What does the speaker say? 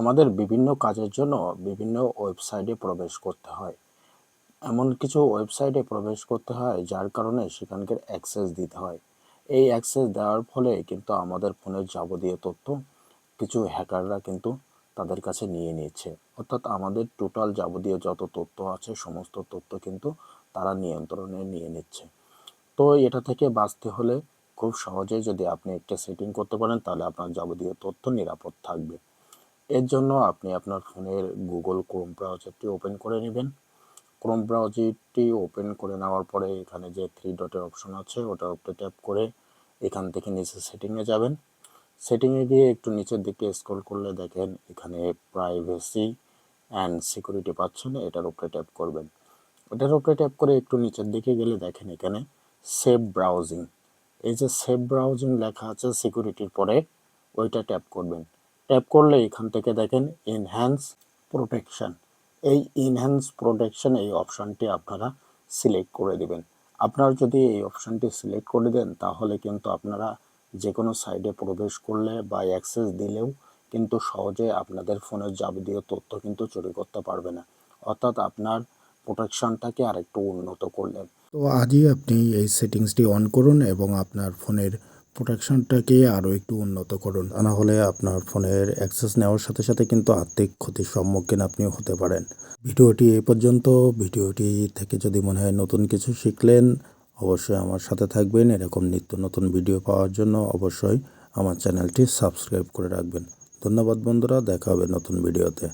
আমাদের বিভিন্ন কাজের জন্য বিভিন্ন ওয়েবসাইটে প্রবেশ করতে হয়। এমন কিছু ওয়েবসাইটে প্রবেশ করতে হয় যার কারণে সেখানকার অ্যাক্সেস দিতে হয়। এই অ্যাক্সেস দেওয়ার ফলে কিন্তু আমাদের ফোনের যাবতীয় তথ্য কিছু হ্যাকাররা কিন্তু তাদের কাছে নিয়ে নিচ্ছে। অর্থাৎ আমাদের টোটাল যাবতীয় যত তথ্য আছে, সমস্ত তথ্য কিন্তু তারা নিয়ন্ত্রণে নিয়ে নিচ্ছে। তো এটা থেকে বাঁচতে হলে খুব সহজে যদি আপনি একটা সেটিং করতে পারেন, তাহলে আপনার যাবতীয় তথ্য নিরাপদ থাকবে। এর জন্য আপনি আপনার ফোনের গুগল ক্রোম ব্রাউজারটি ওপেন করে নেবেন। ক্রোম ব্রাউজারটি ওপেন করে নেওয়ার পরে এখানে যে থ্রি ডটের অপশন আছে ওটার উপরে ট্যাপ করে এখান থেকে নিচে সেটিংয়ে যাবেন। সেটিংয়ে গিয়ে একটু নিচের দিকে স্ক্রল করলে দেখেন এখানে প্রাইভেসি অ্যান্ড সিকিউরিটি পাচ্ছেন, এটার উপরে ট্যাপ করবেন। এটার উপরে ট্যাপ করে একটু নিচের দিকে গেলে দেখেন এখানে সেভ ব্রাউজিং এই যে সেভ ব্রাউজিং লেখা আছে সিকিউরিটির পরে, ওইটা ট্যাপ করবেন। ট্যাপ করলে এখান থেকে দেখেন এনহ্যান্স প্রোটেকশন এই ইনহ্যান্স প্রোটেকশন এই অপশানটি আপনারা সিলেক্ট করে দিবেন। আপনারা যদি এই অপশানটি সিলেক্ট করে দেন, তাহলে কিন্তু আপনারা যে কোনো সাইডে প্রবেশ করলে বা অ্যাক্সেস দিলেও কিন্তু সহজে আপনাদের ফোনের যাবতীয় তথ্য কিন্তু চুরি করতে পারবে না। অর্থাৎ আপনার প্রোটেকশনটাকে আরেকটু উন্নত করলেন। তো আজই আপনি এই সেটিংসটি অন করুন এবং আপনার ফোনের প্রোটেকশনটাকে আরও একটু উন্নত করুন। তা না হলে আপনার ফোনের অ্যাক্সেস নেওয়ার সাথে সাথে কিন্তু আর্থিক ক্ষতির সম্মুখীন আপনি হতে পারেন। ভিডিওটি এই পর্যন্ত। ভিডিওটি থেকে যদি মনে হয় নতুন কিছু শিখলেন, অবশ্যই আমার সাথে থাকবেন। এরকম নিত্য নতুন ভিডিও পাওয়ার জন্য অবশ্যই আমার চ্যানেলটি সাবস্ক্রাইব করে রাখবেন। ধন্যবাদ বন্ধুরা, দেখা হবে নতুন ভিডিওতে।